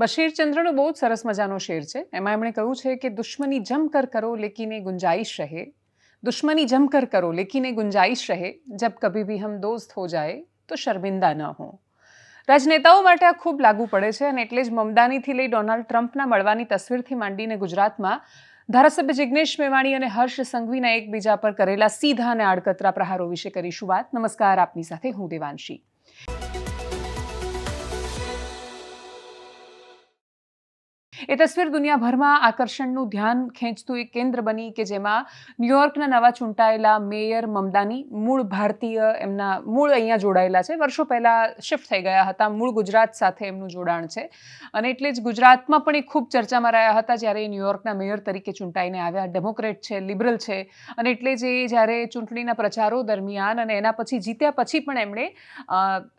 બશીરચંદ્રનો બહુ જ સરસ મજાનો શેર છે. એમાં એમણે કહ્યું છે કે દુશ્મની જમકર કરો લેકિને ગુંજાઈશ રહે. દુશ્મની જમકર કરો લેકિને ગુંજાઈશ રહે. જબ કભી ભી હમ દોસ્ત હો જાય તો શર્મિંદા ન હો. રાજનેતાઓ માટે આ ખૂબ લાગુ પડે છે અને એટલે જ મમદાનીથી લઈ ડોનાલ્ડ ટ્રમ્પના મળવાની તસવીરથી માંડીને ગુજરાતમાં ધારાસભ્ય જિજ્ઞેશ મેવાણી અને હર્ષ સંઘવીના એકબીજા પર કરેલા સીધા અને આડકતરા પ્રહારો વિશે કરીશું વાત. નમસ્કાર, આપની સાથે હું દેવાંશી. એ તસવીર દુનિયાભરમાં આકર્ષણનું ધ્યાન ખેંચતું એક કેન્દ્ર બની કે જેમાં ન્યુયોર્કના નવા ચૂંટાયેલા મેયર મમદાની મૂળ ભારતીય એમના મૂળ અહીંયા જોડાયેલા છે. વર્ષો પહેલાં શિફ્ટ થઈ ગયા હતા. મૂળ ગુજરાત સાથે એમનું જોડાણ છે. અને એટલે જ ગુજરાતમાં પણ એ ખૂબ ચર્ચામાં રહ્યા હતા જ્યારે એ ન્યુયોર્કના મેયર તરીકે ચૂંટાઈને આવ્યા. ડેમોક્રેટ છે, લિબરલ છે અને એટલે જ એ જ્યારે ચૂંટણીના પ્રચારો દરમિયાન અને એના પછી જીત્યા પછી પણ એમણે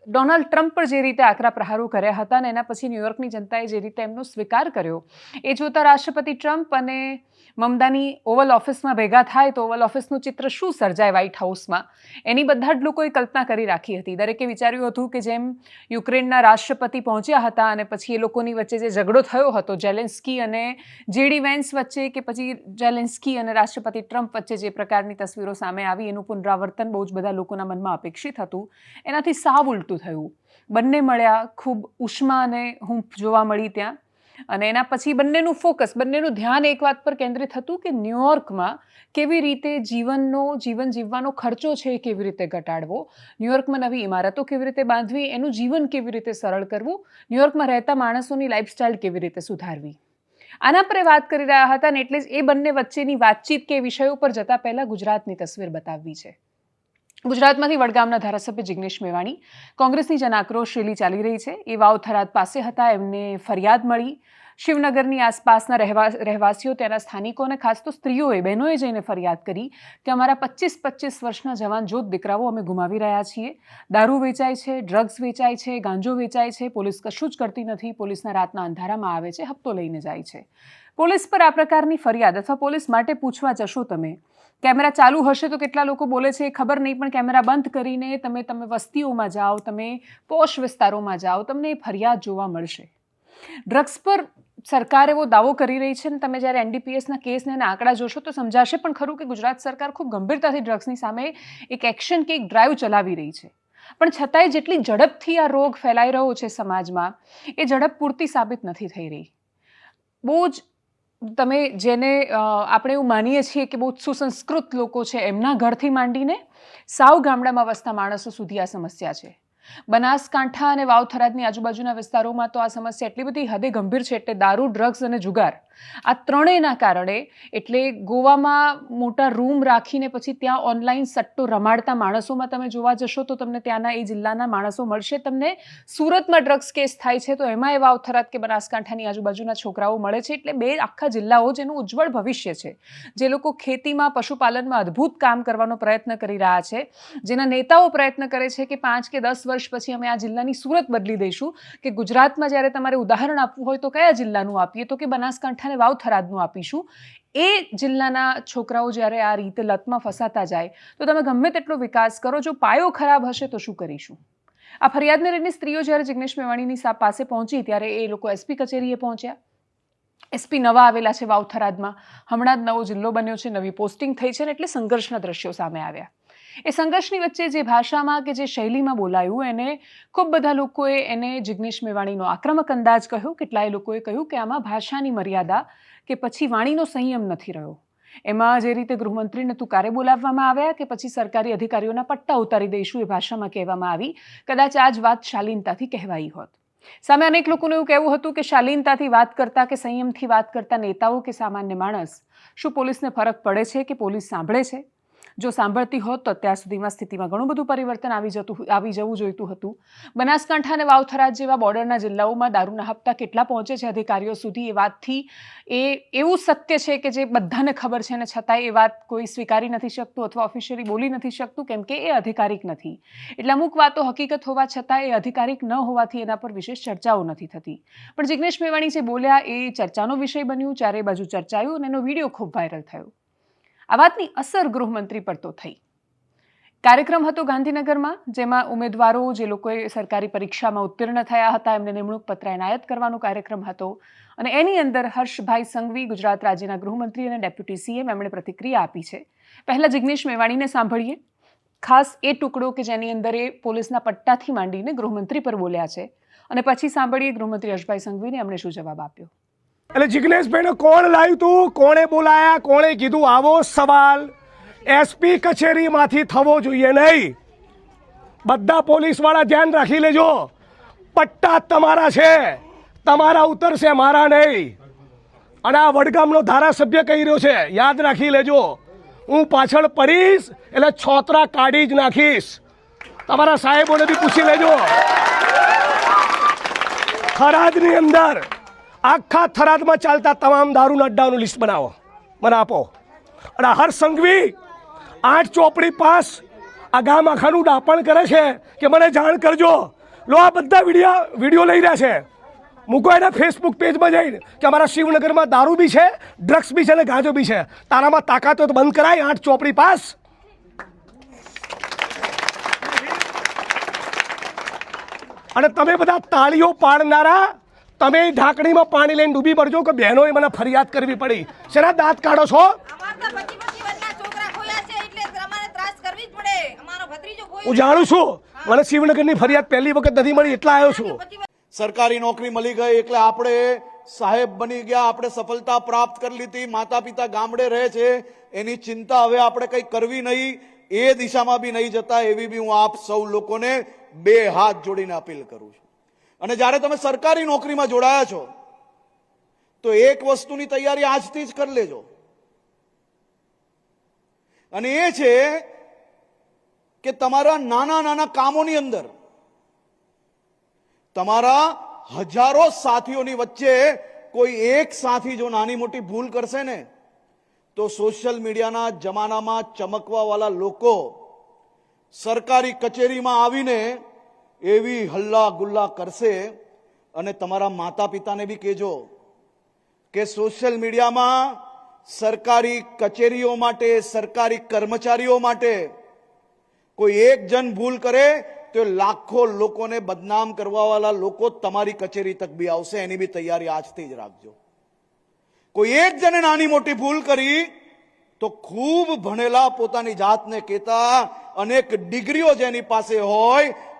ડોનાલ્ડ ટ્રમ્પ પર જે રીતે આકરા પ્રહારો કર્યા હતા અને એના પછી ન્યુયોર્કની જનતાએ જે રીતે એમનો સ્વીકાર કર્યો એ જોતા રાષ્ટ્રપતિ ટ્રમ્પ અને મમદાની ઓવલ ઓફિસમાં ભેગા થાય તો ઓવલ ઓફિસનું ચિત્ર શું સર્જાય વ્હાઇટ હાઉસમાં એની બધા જ લોકોએ કલ્પના કરી રાખી હતી. દરેકે વિચાર્યું હતું કે જેમ યુક્રેનના રાષ્ટ્રપતિ પહોંચ્યા હતા અને પછી એ લોકોની વચ્ચે જે ઝઘડો થયો હતો જેલેન્સ્કી અને જેડી વેન્સ વચ્ચે કે પછી જેલેન્સ્કી અને રાષ્ટ્રપતિ ટ્રમ્પ વચ્ચે જે પ્રકારની તસવીરો સામે આવી, એનું પુનરાવર્તન બહુ જ બધા લોકોના મનમાં અપેક્ષિત હતું. એનાથી સાવ ઉલટું થયું. બંને મળ્યા, ખૂબ ઉષ્મા અને હું જોવા મળી ત્યાં. અને એના પછી બંનેનું ફોકસ બંનેનું ધ્યાન એક વાત પર કેન્દ્રિત હતું કે ન્યુયોર્કમાં કેવી રીતે જીવનનો, જીવન જીવવાનો ખર્ચો છે એ કેવી રીતે ઘટાડવો? ન્યુયોર્કમાં નવી ઇમારતો કેવી રીતે બાંધવી? એનું જીવન કેવી રીતે સરળ કરવું? ન્યુયોર્કમાં રહેતા માણસોની લાઇફસ્ટાઇલ કેવી રીતે સુધારવી? આના પર વાત કરી રહ્યા હતા ને એટલે જ એ બંને વચ્ચેની વાતચીત કે વિષયો પર જતા પહેલાં ગુજરાતની તસવીર બતાવવી છે. ગુજરાતમાંથી વડગામના ધારાસભ્ય જિગ્નેશ મેવાણી, કોંગ્રેસની જન આક્રોશ રેલી ચાલી રહી છે. એ વાવ થરાદ પાસે હતા, એમને ફરિયાદ મળી. શિવનગરની આસપાસના રહેવા, રહેવાસીઓ, ત્યાંના સ્થાનિકોને ખાસ તો સ્ત્રીઓએ, બહેનોએ જઈને ફરિયાદ કરી કે અમારા પચીસ પચીસ વર્ષના જવાન જોત દીકરાઓ અમે ગુમાવી રહ્યા છીએ. દારૂ વેચાય છે, ડ્રગ્સ વેચાય છે, ગાંજો વેચાય છે, પોલીસ કશું જ કરતી નથી, પોલીસના રાતના અંધારામાં આવે છે, હપ્તો લઈને જાય છે. પોલીસ પર આ પ્રકારની ફરિયાદ અથવા પોલીસ માટે પૂછવા જશો તમે કેમેરા ચાલુ હશે તો કેટલા લોકો બોલે છે એ ખબર નહીં, પણ કેમેરા બંધ કરીને તમે તમે વસ્તીઓમાં જાઓ, તમે પોશ વિસ્તારોમાં જાઓ, તમને એ ફરિયાદ જોવા મળશે. ડ્રગ્સ પર સરકાર એવો દાવો કરી રહી છે ને તમે જ્યારે એનડીપીએસના કેસને એના આંકડા જોશો તો સમજાશે, પણ ખરું કે ગુજરાત સરકાર ખૂબ ગંભીરતાથી ડ્રગ્સની સામે એક એક્શન કે એક ડ્રાઈવ ચલાવી રહી છે. પણ છતાંય જેટલી ઝડપથી આ રોગ ફેલાઈ રહ્યો છે સમાજમાં, એ ઝડપ પૂરતી સાબિત નથી થઈ રહી. બહુ જ તમે જેને આપણે એવું માનીએ છીએ કે બહુ સુસંસ્કૃત લોકો છે, એમના ઘરથી માંડીને સાવ ગામડામાં વસતા માણસો સુધી આ સમસ્યા છે. બનાસકાંઠા અને વાવથરાદની આજુબાજુના વિસ્તારોમાં તો આ સમસ્યા એટલી બધી હદે ગંભીર છે એટલે દારૂ, ડ્રગ્સ અને જુગાર આ ત્રણેયના કારણે એટલે ગોવામાં મોટા રૂમ રાખીને પછી ત્યાં ઓનલાઈન સટ્ટો રમાડતા માણસોમાં તમે જોવા જશો તો તમને ત્યાંના એ જિલ્લાના માણસો મળશે. તમને સુરતમાં ડ્રગ્સ કેસ થાય છે તો એમાં એવા અવથરાત કે બનાસકાંઠાની આજુબાજુના છોકરાઓ મળે છે. એટલે બે આખા જિલ્લાઓ જેનું ઉજ્જવળ ભવિષ્ય છે. જે લોકો ખેતીમાં, પશુપાલનમાં અદ્ભુત કામ કરવાનો પ્રયત્ન કરી રહ્યા છે. જેના નેતાઓ પ્રયત્ન કરે છે કે પાંચ કે દસ વર્ષ પછી અમે આ જિલ્લાની સુરત બદલી દઈશું. કે ગુજરાતમાં જ્યારે તમારે ઉદાહરણ આપવું હોય તો કયા જિલ્લાનું આપીએ? તો કે બનાસકાંઠાને વાવથરાદનું આપીશું. એ જિલ્લાના છોકરાઓ જ્યારે આ રીતે લતમાં ફસાતા જાય, તો તમે ગમે તેટલો વિકાસ કરો, જો પાયો ખરાબ હશે તો શું કરીશું? આ ફરિયાદને લઈને સ્ત્રીઓ જ્યારે જિગ્નેશ મેવાણીની સાપ પાસે પહોંચી, ત્યારે એ લોકો એસપી કચેરીએ પહોંચ્યા. એસપી નવા આવેલા છે વાવથરાદમાં હમણાં જ નવો જિલ્લો બન્યો છે, નવી પોસ્ટિંગ થઈ છે ને એટલે સંઘર્ષના દ્રશ્યો સામે આવ્યા. એ સંઘર્ષની વચ્ચે જે ભાષામાં કે જે શૈલીમાં બોલાયું, એને ખૂબ બધા લોકોએ એને જિગ્નેશ મેવાણીનો આક્રમક અંદાજ કહ્યો. કેટલાય લોકોએ કહ્યું કે આમાં ભાષાની મર્યાદા કે પછી વાણીનો સંયમ નથી રહ્યો. એમાં જે રીતે ગૃહમંત્રીને તુકારે બોલાવવામાં આવ્યા કે પછી સરકારી અધિકારીઓના પટ્ટા ઉતારી દઈશું એ ભાષામાં કહેવામાં આવી, કદાચ આ જ વાત શાલીનતાથી કહેવાઈ હોત. સામે અનેક લોકોનું એવું કહેવું હતું કે શાલીનતાથી વાત કરતા કે સંયમથી વાત કરતા નેતાઓ કે સામાન્ય માણસ, શું પોલીસને ફરક પડે છે કે પોલીસ સાંભળે છે? જો સાંભળતી હોત તો અત્યાર સુધીમાં સ્થિતિમાં ઘણું બધું પરિવર્તન આવી જતું આવી જવું જોઈતું હતું. બનાસકાંઠા અને વાવથરાજ જેવા બોર્ડરના જિલ્લાઓમાં દારૂના હપ્તા કેટલા પહોંચે છે અધિકારીઓ સુધી? એ વાતથી એ એવું સત્ય છે કે જે બધાને ખબર છે અને છતાંય એ વાત કોઈ સ્વીકારી નથી શકતું અથવા ઓફિશિયલી બોલી નથી શકતું, કેમ કે એ અધિકારિક નથી. એટલે અમુક વાતો હકીકત હોવા છતાં એ અધિકારિક ન હોવાથી એના પર વિશેષ ચર્ચાઓ નથી થતી. પણ જિગ્નેશ મેવાણી જે બોલ્યા એ ચર્ચાનો વિષય બન્યું ચારે બાજુ ચર્ચાયું અને એનો વીડિયો ખૂબ વાયરલ થયો. આ વાતની અસર ગૃહમંત્રી પર તો થઈ. કાર્યક્રમ હતો ગાંધીનગરમાં, જેમાં ઉમેદવારો જે લોકોએ સરકારી પરીક્ષામાં ઉત્તીર્ણ થયા હતા, એમને નિમણૂક પત્ર એનાયત કરવાનો કાર્યક્રમ હતો. અને એની અંદર હર્ષભાઈ સંઘવી, ગુજરાત રાજ્યના ગૃહમંત્રી અને ડેપ્યુટી સીએમ, એમણે પ્રતિક્રિયા આપી છે. પહેલાં જિગ્નેશ મેવાણીને સાંભળીએ. ખાસ એ ટુકડો કે જેની અંદર એ પોલીસના પટ્ટાથી માંડીને ગૃહમંત્રી પર બોલ્યા છે. અને પછી સાંભળીએ ગૃહમંત્રી હર્ષભાઈ સંઘવીને એમણે શું જવાબ આપ્યો. એટલે જિગ્નેશભાઈને કોણ લાવ્યું તું? કોણે બોલાયા? કોણે કીધું? આવો સવાલ. એસપી કચેરીમાંથી થવો જોઈએ નહીં. બધા પોલીસવાળા ધ્યાન રાખી લેજો. પટ્ટા તમારા છે. તમારા ઉતરશે, મારા નહીં. અને આ વડગામનો ધારાસભ્ય કહી રહ્યો છે, યાદ રાખી લેજો. હું પાછળ પડીશ, એટલે છોતરા કાઢી જ નાખીશ. તમારા સાહેબોને બી પૂછી લેજો. ખરાજની અંદર. આખા થરાદમાં ચાલતા તમામ દારૂના અડ્ડાઓનું લિસ્ટ બનાવો. મને આપો. અને હર સંઘવી, આઠ ચોપડી પાસ આ ગામ આખાનું ડાપણ કરે છે કે મને જાણ કરજો. લો, આ બધા વીડિયો વીડિયો લઈ રહ્યા છે. મૂકો એના ફેસબુક પેજમાં જઈને કે અમારા શિવનગરમાં દારૂ બી છે ડ્રગ્સ બી છે અને ગાંજો બી છે. તારામાં તાકાત હોય તો બંધ કરાય, આઠ ચોપડી પાસ. અને તમે બધા તાળીઓ પાડનારા તમે ઢાંકણીમાં પાણી લઈને ડૂબી પડજો કે બહેનોએ મને ફરિયાદ કરવી પડી. શેના દાંત કાઢો છો? અમારા પચી પચી વર્ષના છોકરા ખોયા છે એટલે અમારે ત્રાસ કરવી જ પડે. અમારો ભત્રીજો ખોયો હું જાણું છું. મને શિવનગરની ફરિયાદ પહેલી વખત નથી મળી એટલા આવ્યો છું. સરકારી નોકરી મળી ગઈ એટલે આપણે સાહેબ બની ગયા આપણે સફળતા પ્રાપ્ત કરી લીધી. માતા પિતા ગામડે રહે છે એની ચિંતા હવે આપણે કંઈ કરવી નહીં એ દિશામાં બી નહીં જતા એવી બી હું આપ સૌ લોકોને બે હાથ જોડીને અપીલ કરું છું. અને જ્યારે તમે સરકારી નોકરીમાં જોડાયા છો, તો એક વસ્તુની તૈયારી આજથી જ કરી લેજો. અને એ છે કે તમારા નાના નાના કામોની અંદર, તમારા હજારો સાથીઓની વચ્ચે કોઈ એક સાથી જો નાની મોટી ભૂલ કરશે ને, તો સોશિયલ મીડિયાના જમાનામાં ચમકવાવાળા લોકો સરકારી કચેરીમાં આવીને એવી હલ્લા ગુલ્લા કરશે અને તમારા માતા પિતાને બી કહેજો કે સોશિયલ મીડિયામાં સરકારી કચેરીઓ માટે, સરકારી કર્મચારીઓ માટે કોઈ એક જણ ભૂલ કરે તો લાખો લોકોને બદનામ કરવાવાળા લોકો તમારી કચેરી તક બી આવશે. એની બી તૈયારી આજથી જ રાખજો. કોઈ એક જણે નાની મોટી ભૂલ કરી તો ખૂબ ભણેલા પોતાની જાતને કહેતા અનેક ડિગ્રીઓ જેની પાસે હોય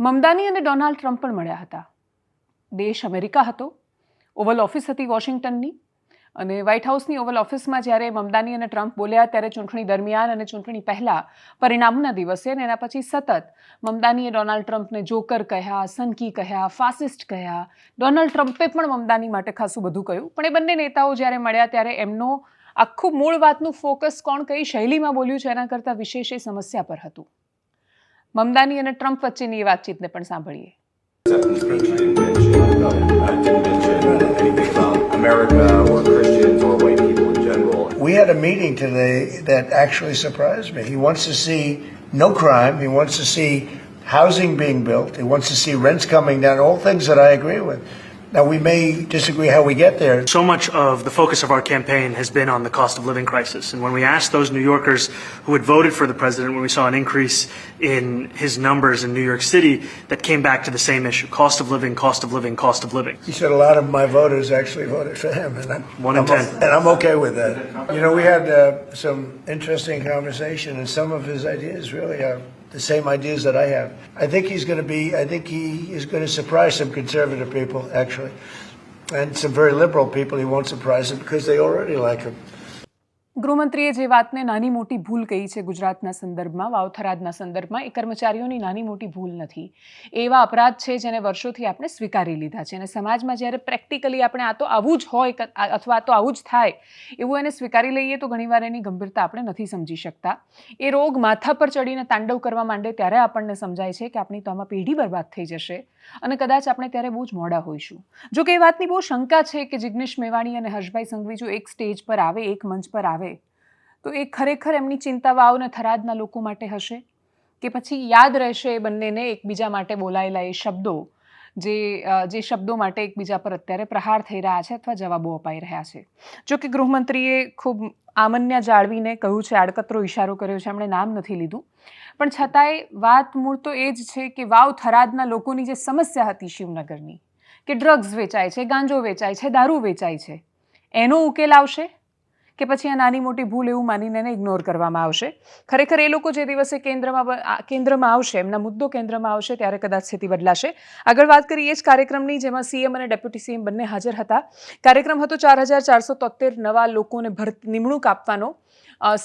મમદાની અને ડોનાલ્ડ ટ્રમ્પ પણ મળ્યા હતા. દેશ અમેરિકા હતો. ઓવલ ઓફિસ હતી વોશિંગ્ટનની અને વ્હાઇટ હાઉસની ઓવલ ઓફિસમાં જ્યારે મમદાની અને ટ્રમ્પ બોલ્યા ત્યારે ચૂંટણી દરમિયાન અને ચૂંટણી પહેલાં પરિણામના દિવસે અને એના પછી સતત મમદાનીએ ડોનાલ્ડ ટ્રમ્પને જોકર કહ્યા, સનકી કહ્યા, ફાસિસ્ટ કહ્યા. ડોનાલ્ડ ટ્રમ્પે પણ મમદાની માટે ખાસું બધું કહ્યું. પણ એ બંને નેતાઓ જ્યારે મળ્યા ત્યારે એમનો આખું મૂળ વાતનું ફોકસ કોણ કઈ શૈલીમાં બોલ્યું છે એના કરતાં વિશેષ એ સમસ્યા પર હતું. મમદાની અને ટ્રમ્પ વચ્ચેની એ વાતચીતને પણ સાંભળીએ acceptance speech didn't mention, uh, didn't mention anything about America or Christians or white people in general. We had a meeting today that actually surprised me. He wants to see no crime. He wants to see housing being built. He wants to see rents coming down, all things that I agree with. Now, we may disagree how we get there. So much of the focus of our campaign has been on the cost of living crisis. And when we asked those New Yorkers who had voted for the president, when we saw an increase in his numbers in New York City, that came back to the same issue cost of living, cost of living, cost of living. He said a lot of my voters actually voted for him, and I'm, One in I'm- ten. and I'm okay with that. You know, we had uh, some interesting conversation, and some of his ideas really are the same ideas that I have. I think he's going to be, I think he is going to surprise some conservative people, actually. And some very liberal people, he won't surprise them because they already like him. ગૃહમંત્રીએ જે વાતને નાની મોટી ભૂલ કહી છે ગુજરાતના સંદર્ભમાં, વાવથરાદના સંદર્ભમાં, એ કર્મચારીઓની નાની મોટી ભૂલ નથી. એવા અપરાધ છે જેને વર્ષોથી આપણે સ્વીકારી લીધા છે. અને સમાજમાં જ્યારે પ્રેક્ટિકલી આપણે આ તો આવું જ હોય અથવા તો આવું જ થાય, એવું એને સ્વીકારી લઈએ તો ઘણીવાર એની ગંભીરતા આપણે નથી સમજી શકતા. એ રોગ માથા પર ચડીને તાંડવ કરવા માંડે ત્યારે આપણને સમજાય છે કે આપણી તો આમાં પેઢી બરબાદ થઈ જશે. અને કદાચ આપણે ત્યારે બહુ જ મોડા હોઈશું. જો કે એ વાતની બહુ શંકા છે કે જિગ્નેશ મેવાણી અને હર્ષભાઈ સંઘવી જો એક સ્ટેજ પર આવે, એક મંચ પર આવે તો એ ખરેખર એમની ચિંતા વાવ અને થરાદના લોકો માટે હશે? કે પછી યાદ રહેશે એ બંનેને એકબીજા માટે બોલાયેલા એ શબ્દો, જે જે શબ્દો માટે એકબીજા પર અત્યારે પ્રહાર થઈ રહ્યા છે અથવા જવાબો અપાઈ રહ્યા છે? જો કે ગૃહમંત્રીએ ખૂબ આમન્યા જાળવીને કહ્યું છે, આડકતરો ઇશારો કર્યો છે, એમણે નામ નથી લીધું. પણ છતાંય વાત મૂળ તો એ જ છે કે વાવ થરાદના લોકોની જે સમસ્યા હતી શિવનગરની, કે ડ્રગ્સ વેચાય છે, ગાંજો વેચાય છે, દારૂ વેચાય છે, એનો ઉકેલ આવશે? કે પછી આ નાની મોટી ભૂલ એવું માનીને એને ઇગ્નોર કરવામાં આવશે? ખરેખર એ લોકો જે દિવસે કેન્દ્રમાં કેન્દ્રમાં આવશે, એમના મુદ્દો કેન્દ્રમાં આવશે, ત્યારે કદાચ સ્થિતિ બદલાશે. આગળ વાત કરીએ જ કાર્યક્રમની, જેમાં સીએમ અને ડેપ્યુટી સીએમ બંને હાજર હતા. કાર્યક્રમ હતો ચાર હજાર ચારસો તોતેર નવા લોકોને ભરત નિમણૂક આપવાનો.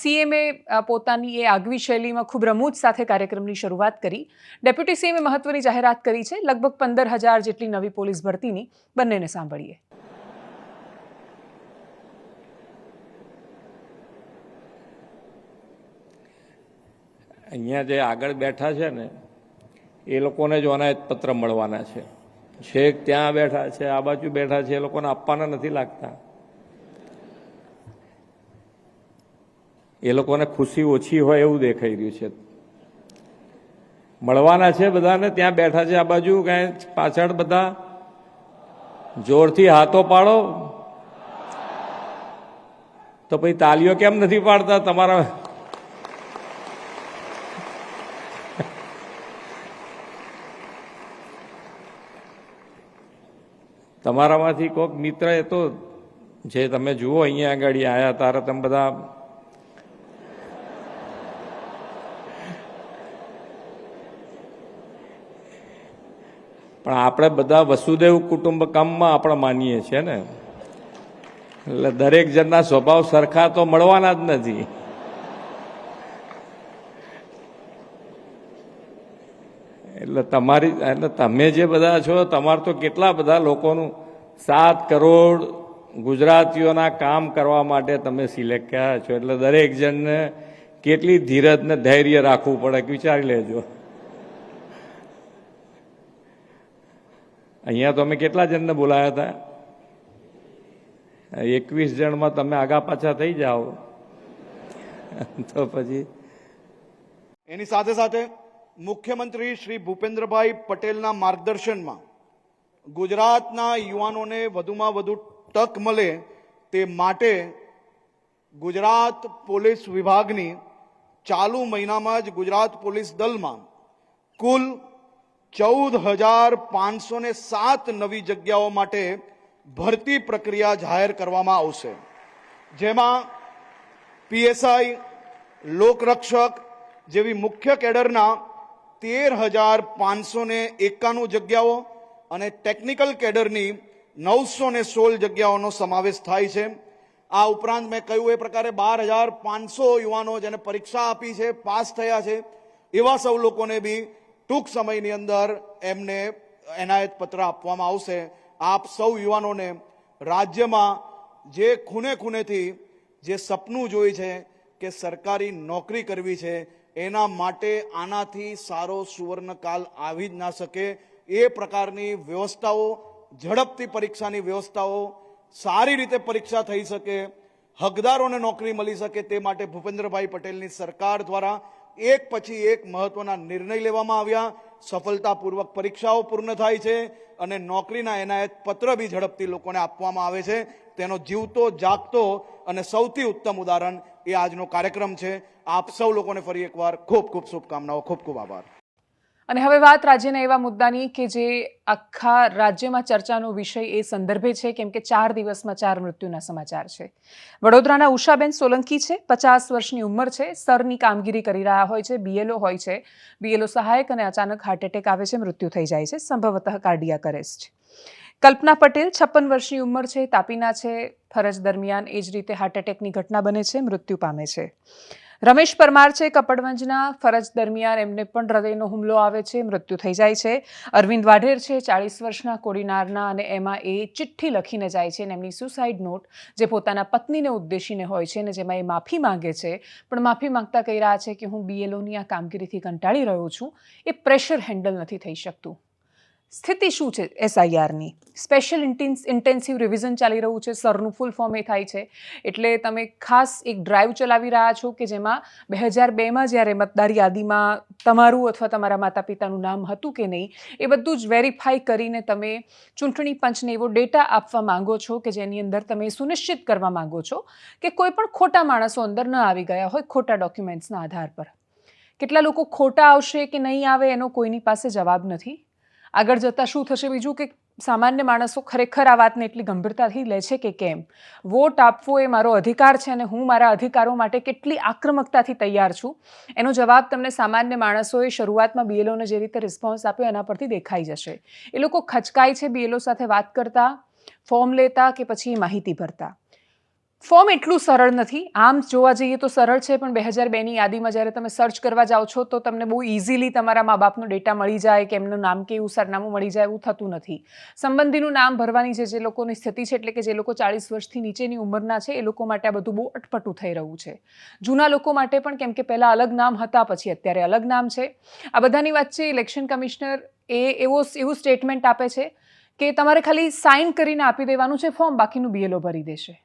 સીએમએ પોતાની એ આગવી શૈલીમાં ખૂબ રમૂજ સાથે કાર્યક્રમની શરૂઆત કરી. ડેપ્યુટી સીએમએ મહત્વની જાહેરાત કરી છે. લગભગ પંદર હજાર જેટલી નવી પોલીસ ભરતીની બંનેને સાંભળીએ. અહીંયા જે આગળ બેઠા છે ને, એ લોકોને જ અનાયત પત્ર મળવાના છે. છેક ત્યાં બેઠા છે, આ બાજુ બેઠા છે, એ લોકોને આપવાના નથી લાગતા. એ લોકોને ખુશી ઓછી હોય એવું દેખાઈ રહ્યું છે. મળવાના છે બધાને, ત્યાં બેઠા છે આ બાજુ કાંઈ પાછળ બધા? જોરથી હાથો પાડો. તો પછી તાલીઓ કેમ નથી પાડતા તમારા? તમારામાંથી કોઈક મિત્ર એ તો જે તમે જુઓ અહીંયા આગળ આવ્યા તારે તમે બધા. પણ આપણે બધા વસુદેવ કુટુંબકમમાં આપણે માનીએ છીએ ને. એટલે દરેક જણના સ્વભાવ સરખા તો મળવાના જ નથી. એટલે તમારી એટલે તમે જે બધા છો, તમારે તો કેટલા બધા લોકોનું સાત કરોડ ગુજરાતીઓના કામ કરવા માટે તમે સિલેક્ટ કર્યા છો. એટલે દરેક જણને કેટલી ધીરજ ને ધૈર્ય રાખવું પડે કે વિચારી લેજો. અહીંયા તો અમે કેટલા જણને બોલાયા હતા? એકવીસ જણમાં તમે આગા પાછા થઈ જાઓ. તો પછી એની સાથે સાથે મુખ્યમંત્રી શ્રી ભૂપેન્દ્રભાઈ પટેલના માર્ગદર્શનમાં ગુજરાતના યુવાનોને વધુમાં વધુ તક મળે તે માટે ગુજરાત પોલીસ વિભાગની ચાલુ મહિનામાં જ ગુજરાત પોલીસ દળમાં કુલ ચૌદ હજાર પાંચસો ને સાત નવી જગ્યાઓ માટે ભરતી પ્રક્રિયા જાહેર કરવામાં આવશે. જેમાં પીએસઆઈ, લોકરક્ષક જેવી મુખ્ય કેડરના તેર હજાર પાંચસો ને એકાણું જગ્યાઓ અને ટેકનિકલ કેડરની નવસો ને સોળ જગ્યાઓનો સમાવેશ થાય છે. આ ઉપરાંત મેં કહ્યું એ પ્રકારે બાર હજાર પાંચસો યુવાનો જેને પરીક્ષા આપી છે, પાસ થયા છે, એવા સૌ લોકોને બી ટૂંક સમયની અંદર એમને એનાયત પત્ર આપવામાં આવશે. આપ સૌ યુવાનોને રાજ્યમાં જે ખૂને ખૂનેથી જે સપનું જોઈ છે કે સરકારી નોકરી કરવી છે એના માટે આનાથી સારો સુવર્ણકાલ આવી જ ના શકે. એ પ્રકારની વ્યવસ્થાઓ, ઝડપથી પરીક્ષાની વ્યવસ્થાઓ સારી રીતે પરીક્ષા થઈ શકે, હકદારોને નોકરી મળી શકે તે માટે ભૂપેન્દ્રભાઈ પટેલની સરકાર દ્વારા એક પછી એક મહત્વના નિર્ણય લેવામાં આવ્યા. સફળતાપૂર્વક પરીક્ષાઓ પૂર્ણ થાય છે અને નોકરીના એનાયત પત્ર બી ઝડપથી લોકોને આપવામાં આવે છે. તેનો જીવતો, જાગતો અને સૌથી ઉત્તમ ઉદાહરણ એ આજનો કાર્યક્રમ છે. આપ સૌ લોકોને ફરી એકવાર ખૂબ ખૂબ શુભકામનાઓ, ખૂબ ખૂબ આભાર. અને હવે વાત રાજ્યના એવા મુદ્દાની કે જે આખા રાજ્યમાં ચર્ચાનો વિષય એ સંદર્ભે છે, કેમ કે ચાર દિવસમાં ચાર મૃત્યુના સમાચાર છે. વડોદરાના ઉષાબેન સોલંકી છે, પચાસ વર્ષની ઉંમર છે, સરની કામગીરી કરી રહ્યા હોય છે, બીએલઓ હોય છે. બીએલઓ સહાયક અને અચાનક હાર્ટ એટેક આવે છે, મૃત્યુ થઈ જાય છે. સંભવતઃ કાર્ડિયાક અરેસ્ટ. કલ્પના પટેલ છપ્પન વર્ષની ઉંમર છે, તાપીના છે. ફરજ દરમિયાન એ જ રીતે હાર્ટ એટેકની ઘટના બને છે, મૃત્યુ પામે છે. રમેશ પરમાર છે, કપડવંજના. ફરજ દરમિયાન એમને પણ હૃદયનો હુમલો આવે છે, મૃત્યુ થઈ જાય છે. અરવિંદ વાઢેર છે, ચાળીસ વર્ષના કોડીનારના અને એમાં એ ચિઠ્ઠી લખીને જાય છે અને એમની સુસાઇડ નોટ જે પોતાના પત્નીને ઉદ્દેશીને હોય છે અને જેમાં એ માફી માંગે છે. પણ માફી માંગતા કહી રહ્યા છે કે હું બીએલઓની આ કામગીરીથી કંટાળી રહ્યો છું. એ પ્રેશર હેન્ડલ નથી થઈ શકતું. સ્થિતિ શું છે એસઆઈઆરની સ્પેશિયલ ઇન્ટેન્સિવ રિવિઝન ચાલી રહ્યું છે, સરનું ફૂલ ફોર્મ એ થાય છે. એટલે તમે ખાસ એક ડ્રાઈવ ચલાવી રહ્યા છો કે જેમાં બે હજાર બેમાં જ્યારે મતદાર યાદીમાં તમારું અથવા તમારા માતા પિતાનું નામ હતું કે નહીં, એ બધું જ વેરીફાઈ કરીને તમે ચૂંટણી પંચને એવો ડેટા આપવા માંગો છો કે જેની અંદર તમે સુનિશ્ચિત કરવા માંગો છો કે કોઈ પણ ખોટા માણસો અંદર ન આવી ગયા હોય ખોટા ડોક્યુમેન્ટ્સના આધાર પર. કેટલા લોકો ખોટા આવશે કે નહીં આવે એનો કોઈની પાસે જવાબ નથી? આગળ જતાં શું થશે બીજું કે સામાન્ય માણસો ખરેખર આ વાતને એટલી ગંભીરતાથી લે છે કે કેમ? વોટ આપવો એ મારો અધિકાર છે અને હું મારા અધિકારો માટે કેટલી આક્રમકતાથી તૈયાર છું? એનો જવાબ તમને સામાન્ય માણસોએ શરૂઆતમાં બીએલઓને જે રીતે રિસ્પોન્સ આપ્યો એના પરથી દેખાઈ જશે. એ લોકો ખચકાય છે બીએલઓ સાથે વાત કરતા ફોર્મ લેતા કે પછી માહિતી ભરતા. ફોર્મ એટલું સરળ નથી. આમ જોવા જઈએ તો સરળ છે, પણ બે હજાર બેની યાદીમાં જ્યારે તમે સર્ચ કરવા જાઓ છો, તો તમને બહુ ઇઝીલી તમારા મા બાપનો ડેટા મળી જાય કે એમનું નામ કે એવું સરનામું મળી જાય, એવું થતું નથી. સંબંધીનું નામ ભરવાની જે જે લોકોની સ્થિતિ છે, એટલે કે જે લોકો ચાળીસ વર્ષથી નીચેની ઉંમરના છે, એ લોકો માટે આ બધું બહુ અટપટું થઈ રહ્યું છે. જૂના લોકો માટે પણ કેમ કે પહેલાં અલગ નામ હતા, પછી અત્યારે અલગ નામ છે. આ બધાની વચ્ચે ઇલેક્શન કમિશનર એ એવો, એવું સ્ટેટમેન્ટ આપે છે કે તમારે ખાલી સાઇન કરીને આપી દેવાનું છે, ફોર્મ બાકીનું બીએલઓ ભરી દેશે.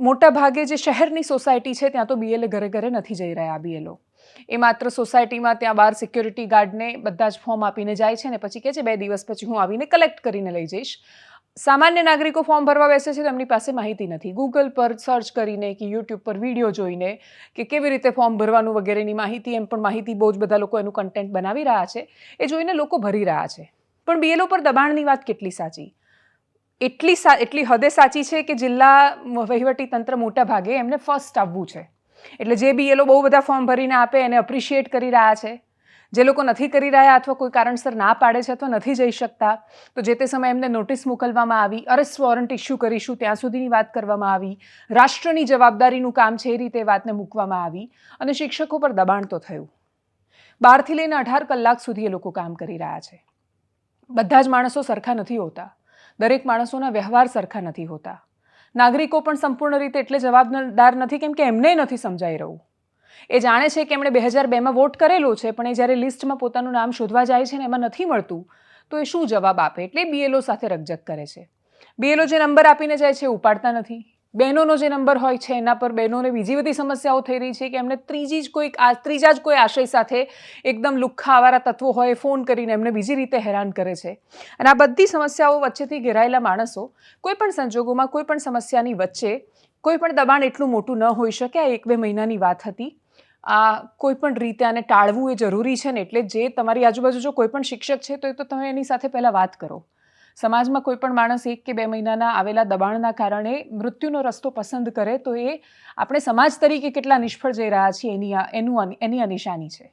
મોટા ભાગે જે શહેરની સોસાયટી છે, ત્યાં તો બીએલએ ઘરે ઘરે નથી જઈ રહ્યા બીએલઓ એ માત્ર સોસાયટીમાં ત્યાં બહાર સિક્યોરિટી ગાર્ડને બધા જ ફોર્મ આપીને જાય છે ને પછી કહે છે, બે દિવસ પછી હું આવીને કલેક્ટ કરીને લઈ જઈશ. સામાન્ય નાગરિકો ફોર્મ ભરવા બેસે છે તો એમની પાસે માહિતી નથી. ગૂગલ પર સર્ચ કરીને કે યુટ્યુબ પર વીડિયો જોઈને કે કેવી રીતે ફોર્મ ભરવાનું વગેરેની માહિતી, એમ પણ માહિતી બહુ જ બધા લોકો એનું કન્ટેન્ટ બનાવી રહ્યા છે. એ જોઈને લોકો ભરી રહ્યા છે. પણ બીએલઓ પર દબાણની વાત કેટલી સાચી? એટલી એટલી હદે સાચી છે કે જિલ્લા વહીવટી તંત્ર મોટા ભાગે એમને ફર્સ્ટ આવવું છે. એટલે જે બી એ લોકો બહુ બધા ફોર્મ ભરીને આપે, એને અપ્રિશિએટ કરી રહ્યા છે. જે લોકો નથી કરી રહ્યા અથવા કોઈ કારણસર ના પાડે છે અથવા નથી જઈ શકતા, તો જે તે સમયે એમને નોટિસ મોકલવામાં આવી અરેસ્ટ વોરંટ ઇસ્યુ કરીશું, ત્યાં સુધીની વાત કરવામાં આવી, રાષ્ટ્રની જવાબદારીનું કામ છે એ રીતે વાતને મૂકવામાં આવી અને શિક્ષકો પર દબાણ તો થયું. બારથી લઈને અઢાર કલાક સુધી એ લોકો કામ કરી રહ્યા છે. બધા જ માણસો સરખા નથી હોતા. દરેક માણસોના વ્યવહાર સરખા નથી હોતા. નાગરિકો પણ સંપૂર્ણ રીતે એટલે જવાબદાર નથી કેમ કે એમને નથી સમજાઈ રહ્યું. એ જાણે છે કે એમણે બે હજાર બેમાં વોટ કરેલો છે, પણ એ જ્યારે લિસ્ટમાં પોતાનું નામ શોધવા જાય છે ને એમાં નથી મળતું, તો એ શું જવાબ આપે? એટલે બીએલઓ સાથે રકજક કરે છે. બીએલઓ જે નંબર આપીને જાય છે એ ઉપાડતા નથી. બહેનોનો જે નંબર હોય છે, એના પર બહેનોને બીજી બધી સમસ્યાઓ થઈ રહી છે કે એમને ત્રીજી જ કોઈ ત્રીજા જ કોઈ આશય સાથે એકદમ લુખ્ખા આવારા તત્વો હોય, ફોન કરીને એમને બીજી રીતે હેરાન કરે છે. અને આ બધી સમસ્યાઓ વચ્ચેથી ઘેરાયેલા માણસો કોઈ પણ સંજોગોમાં, કોઈ પણ સમસ્યાની વચ્ચે કોઈ પણ દબાણ એટલું મોટું ન હોઈ શકે, આ એક બે મહિનાની વાત હતી. આ કોઈ પણ રીતે આને ટાળવું એ જરૂરી છે ને, એટલે જે તમારી આજુબાજુ જો કોઈ પણ શિક્ષક છે, તો એ તો તમે એની સાથે પહેલાં વાત કરો. સમાજમાં કોઈ પણ માણસ એક કે બે મહિનાના આવેલા દબાણના કારણે મૃત્યુનો રસ્તો પસંદ કરે, તો એ આપણે સમાજ તરીકે કેટલા નિષ્ફળ જઈ રહ્યા છીએ એની એનું એની અનિશાની છે.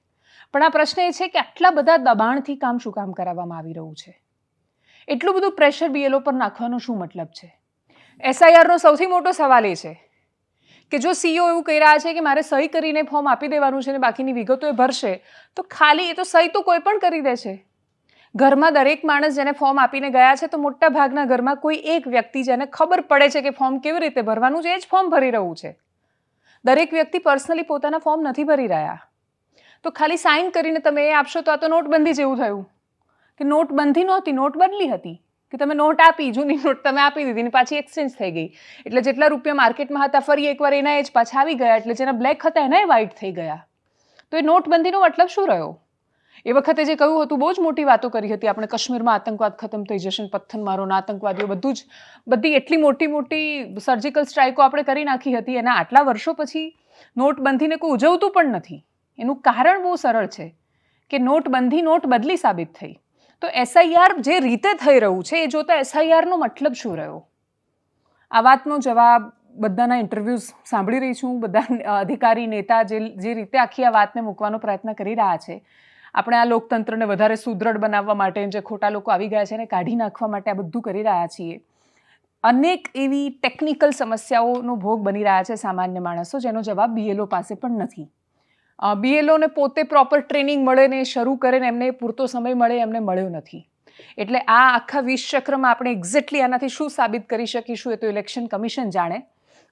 પણ આ પ્રશ્ન એ છે કે આટલા બધા દબાણથી કામ શું કામ કરાવવામાં આવી રહ્યું છે? એટલું બધું પ્રેશર બીએલઓ પર નાખવાનો શું મતલબ છે? એસઆઈઆરનો સૌથી મોટો સવાલ એ છે કે જો સીઓ એવું કહી રહ્યા છે કે મારે સહી કરીને ફોર્મ આપી દેવાનું છે ને બાકીની વિગતો એ ભરશે, તો ખાલી એ તો સહી તો કોઈ પણ કરી દે છે ઘરમાં દરેક માણસ જેને ફોર્મ આપીને ગયા છે, તો મોટા ભાગના ઘરમાં કોઈ એક વ્યક્તિ જેને ખબર પડે છે કે ફોર્મ કેવી રીતે ભરવાનું છે, એ જ ફોર્મ ભરી રહ્યું છે. દરેક વ્યક્તિ પર્સનલી પોતાના ફોર્મ નથી ભરી રહ્યા. તો ખાલી સાઇન કરીને તમે એ આપશો તો આ તો નોટબંધી જેવું થયું. કે નોટબંધી નહોતી, નોટ બદલી હતી. કે તમે નોટ આપી, જૂની નોટ તમે આપી દીધી ને પાછી એક્સચેન્જ થઈ ગઈ. એટલે જેટલા રૂપિયા માર્કેટમાં હતા, ફરી એકવાર એના એ જ પાછા આવી ગયા, એટલે જેના બ્લેક હતા, એના એ વ્હાઇટ થઈ ગયા. તો એ નોટબંધીનો મતલબ શું રહ્યો? એ વખતે જે કહ્યું હતું, બહુ જ મોટી વાતો કરી હતી. આપણે કાશ્મીરમાં આતંકવાદ ખતમ થઈ જશે પથ્થરમારોના આતંકવાદીઓ બધું જ, બધી એટલી મોટી મોટી સર્જિકલ સ્ટ્રાઇકો આપણે કરી નાખી હતી. એના આટલા વર્ષો પછી નોટબંધીને કોઈ ઉજવતું પણ નથી. એનું કારણ બહુ સરળ છે કે નોટબંધી નોટ બદલી સાબિત થઈ. તો એસઆઈઆર જે રીતે થઈ રહ્યું છે, એ જોતા એસઆઈઆરનો મતલબ શું રહ્યો? આ વાતનો જવાબ બધાના ઇન્ટરવ્યૂઝ સાંભળી રહી છું. બધા અધિકારી, નેતા જે જે રીતે આખી આ વાતને મૂકવાનો પ્રયત્ન કરી રહ્યા છે આપણે આ લોકતંત્રને વધારે સુદૃઢ બનાવવા માટે જે ખોટા લોકો આવી ગયા છે એને કાઢી નાખવા માટે આ બધું કરી રહ્યા છીએ. અનેક એવી ટેકનિકલ સમસ્યાઓનો ભોગ બની રહ્યા છે સામાન્ય માણસો, જેનો જવાબ બીએલઓ પાસે પણ નથી. બીએલઓને પોતે પ્રોપર ટ્રેનિંગ મળે ને શરૂ કરે ને એમને પૂરતો સમય મળે એમને મળ્યો નથી. એટલે આ આખા વીસ ચક્રમાં આપણે એક્ઝેક્ટલી આનાથી શું સાબિત કરી શકીશું એ તો ઇલેક્શન કમિશન જાણે.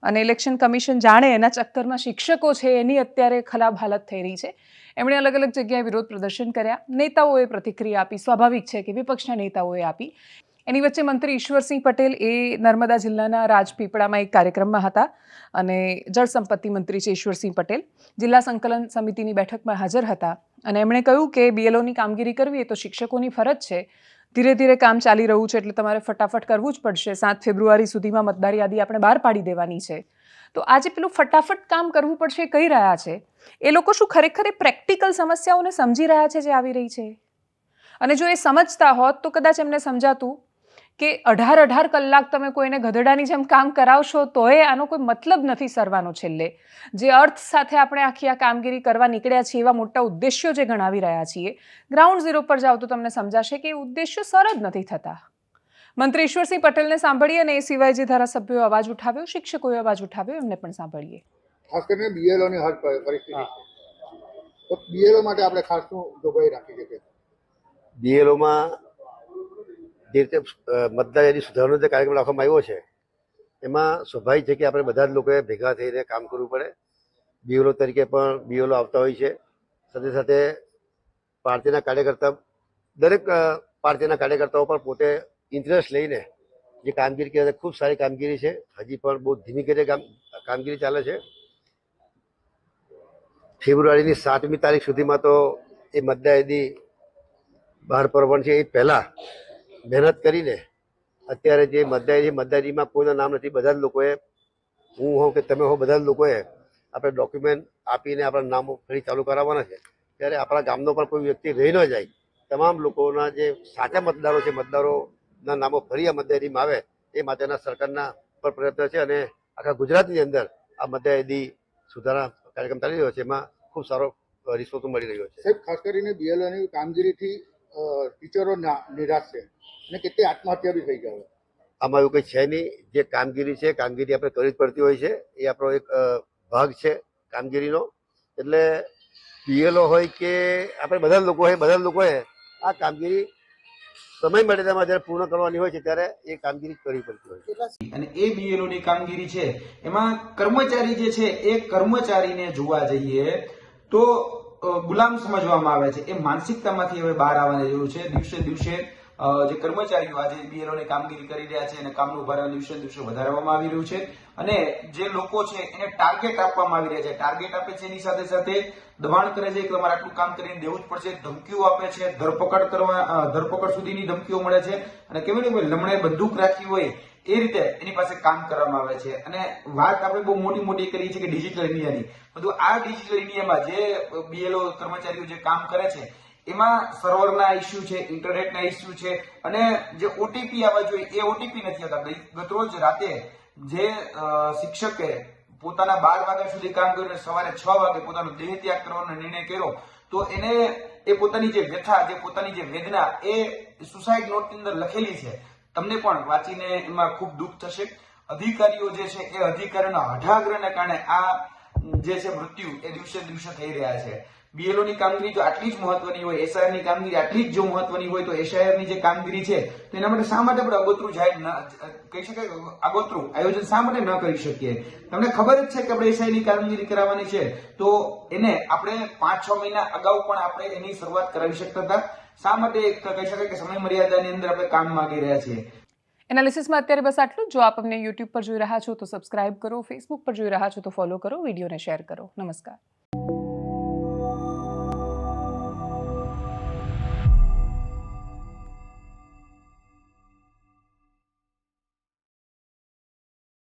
અને ઇલેક્શન કમિશન જાણે એના ચક્કરમાં શિક્ષકો છે, એની અત્યારે ખરાબ હાલત થઈ રહી છે. એમણે અલગ અલગ જગ્યાએ વિરોધ પ્રદર્શન કર્યા. નેતાઓએ પ્રતિક્રિયા આપી. સ્વાભાવિક છે કે વિપક્ષના નેતાઓએ આપી. એની વચ્ચે મંત્રી ઈશ્વરસિંહ પટેલ એ નર્મદા જિલ્લાના રાજપીપળામાં એક કાર્યક્રમમાં હતા અને જળ સંપત્તિ મંત્રી છે ઈશ્વરસિંહ પટેલ. જિલ્લા સંકલન સમિતિની બેઠકમાં હાજર હતા અને એમણે કહ્યું કે બીએલઓની કામગીરી કરવી એ તો શિક્ષકોની ફરજ છે. ધીરે ધીરે કામ ચાલી રહ્યું છે એટલે તમારે ફટાફટ કરવું જ પડશે. સાત ફેબ્રુઆરી સુધીમાં મતદાર યાદી આપણે બહાર પાડી દેવાની છે. તો આજે પેલું ફટાફટ કામ કરવું પડશે એ કહી રહ્યા છે? એ લોકો શું ખરેખર એ પ્રેક્ટિકલ સમસ્યાઓને સમજી રહ્યા છે જે આવી રહી છે? અને જો એ સમજતા હોત તો કદાચ એમને સમજાતું કે અઢાર અઢાર કલાક તમે કોઈને ગધડાની જેમ કામ કરાવશો તોય આનો કોઈ મતલબ નથી સરવાનો છેલ્લે. જે અર્થ સાથે આપણે આખી આ કામગીરી કરવા નીકળ્યા છીએ એવા મોટા ઉદ્દેશ્યો જે ગણાવી રહ્યા છીએ ગ્રાઉન્ડ ઝીરો પર જાઓ તો તમને સમજાશે કે એ ઉદ્દેશ્યો સર જ નથી થતા. મંત્રી ઈશ્વરસિંહ પટેલને સાંભળીએ અને એ સિવાય જે ધારાસભ્યો અવાજ ઉઠાવ્યો શિક્ષકોએ અવાજ ઉઠાવ્યો એમને પણ સાંભળીએ. ખાસ કરીને બીએલઓ ની હાલ પ- પરિસ્થિતિ તો બીએલઓ માટે આપણે ખાસ જોગવાઈ રાખી છે બીએલઓમાં જે રીતે મતદાર યાદી સુધારવાનો જે કાર્યક્રમ રાખવામાં આવ્યો છે, એમાં સ્વાભાવિક છે કે આપણે બધા જ લોકોએ ભેગા થઈને કામ કરવું પડે. બીઓલો તરીકે પણ બીઓલો આવતા હોય છે. સાથે સાથે પાર્ટીના કાર્યકર્તા, દરેક પાર્ટીના કાર્યકર્તાઓ પણ પોતે ઇન્ટરેસ્ટ લઈને જે કામગીરી કરે ખૂબ સારી કામગીરી છે. હજી પણ બહુ ધીમી ગતિએ કામગીરી ચાલે છે. ફેબ્રુઆરીની સાતમી તારીખ સુધીમાં તો એ મતદાર યાદી બહાર પડવાની છે. એ પહેલા મહેનત કરીને અત્યારે જે મતદારી મતદારીમાં કોઈના નામ નથી, બધા જ લોકોએ હું હોઉં કે તમે હો બધા જ લોકોએ આપણે ડોક્યુમેન્ટ આપીને આપણા નામો ફરી ચાલુ કરાવવાના છે. ત્યારે આપણા ગામનો પણ કોઈ વ્યક્તિ રહી ન જાય. તમામ લોકોના જે સાચા મતદારો છે, મતદારોના નામો ફરી આ મતદારીમાં આવે, એ માટેના સરકારના પર પ્રયત્ન છે અને આખા ગુજરાતની અંદર આ મતદારી સુધારા કાર્યક્રમ ચાલી રહ્યો છે. એમાં ખૂબ સારો રિસ્પોન્સ મળી રહ્યો છે. ખાસ કરીને બીએલઓની કામગીરીથી ટીચરો નિરાશ છે. અને કેટલી આત્મહત્યા બી થઈ ગયો આમાં એવું કંઈ છે નહીં. જે કામગીરી છે કામગીરી આપણે કરવી જ પડતી હોય છે. એ આપણો એક ભાગ છે કામગીરીનો. એટલે પીએલઓ હોય કે આપણે બધા લોકો હોય બધા જ લોકોએ આ કામગીરી સમય મર્યાદામાં જ્યારે પૂર્ણ કરવાની હોય છે ત્યારે એ કામગીરી કરવી પડતી હોય છે. અને એ બીએલઓ ની કામગીરી છે એમાં કર્મચારી જે છે એ કર્મચારીને જોવા જઈએ તો ગુલામ સમજવામાં આવે છે. એ માનસિકતામાંથી હવે બહાર આવવાની જરૂર છે. દિવસે દિવસે જે કર્મચારીઓ આજે BLO ની કામગીરી કરી રહ્યા છે અને કામનું ભારણ દિવસે દિવસે વધારવામાં આવી રહ્યું છે. અને જે લોકો છે, એને ટાર્ગેટ આપવામાં આવી રહ્યા છે. ટાર્ગેટ આપે છે એની સાથે સાથે દબાણ કરે છે કે તમારે આટલું કામ કરીને દેવું જ પડશે. ધમકીઓ આપે છે. ધરપકડ કરવા ધરપકડ સુધીની ધમકીઓ મળે છે. અને કેવી રીતે લમણે બંદૂક રાખી હોય એ રીતે એની પાસે કામ કરવામાં આવે છે. અને વાત આપણે બહુ મોટી મોટી કરી છે કે ડિજિટલ ઇન્ડિયાની બધું આ ડિજિટલ ઇન્ડિયામાં જે બીએલઓ કર્મચારીઓ જે કામ કરે છે, એમાં સર્વરના ઇસ્યુ છે ઇન્ટરનેટના ઇસ્યુ છે, અને જે ઓટીપી આવવા જોઈએ, એ ઓટીપી નથી આવતા. ગતરોજ રાતે જે શિક્ષકે પોતાના બાર વાગ્યા સુધી કામ કર્યું અને સવારે છ વાગે પોતાનો દેહ ત્યાગ કરવાનો નિર્ણય કર્યો, તો એને એ પોતાની જે વ્યથા, જે પોતાની જે વેદના, એ સુસાઇડ નોટની અંદર લખેલી છે. તમને પણ વાંચીને એમાં ખૂબ દુઃખ થશે. અધિકારીઓ જે છે એ અધિકારીઓના હઠાગ્રહને કારણે આ જે છે મૃત્યુ એ દિવસે દિવસે થઈ રહ્યા છે. બીએલઓ ની કામગીરી જો આટલી જ મહત્વની હોય એસઆઈઆરની કામગીરી આટલી જ જો મહત્વની હોય તો એસઆઈઆરની જે કામગીરી છે, તો એના માટે શા માટે આપણે આગોતરું જાહેર ન, કહી શકાય આગોતરું આયોજન શા માટે ન કરી શકીએ? તમને ખબર જ છે કે આપણે એસઆઈ ની કામગીરી કરાવવાની છે, તો એને આપણે પાંચ છ મહિના અગાઉ પણ આપણે એની શરૂઆત કરાવી શકતા હતા. શા માટે કહી શકાય કે સમય મર્યાદાની અંદર આપણે કામ માંગી રહ્યા છીએ? એનાલિસિસમાં અત્યારે બસ આટલું જો આપ અમને યુટ્યુબ પર જોઈ રહ્યા છો તો સબસ્ક્રાઇબ કરો, ફેસબુક પર જોઈ રહ્યા છો તો ફોલો કરો, વિડીયોને શેર કરો. નમસ્કાર.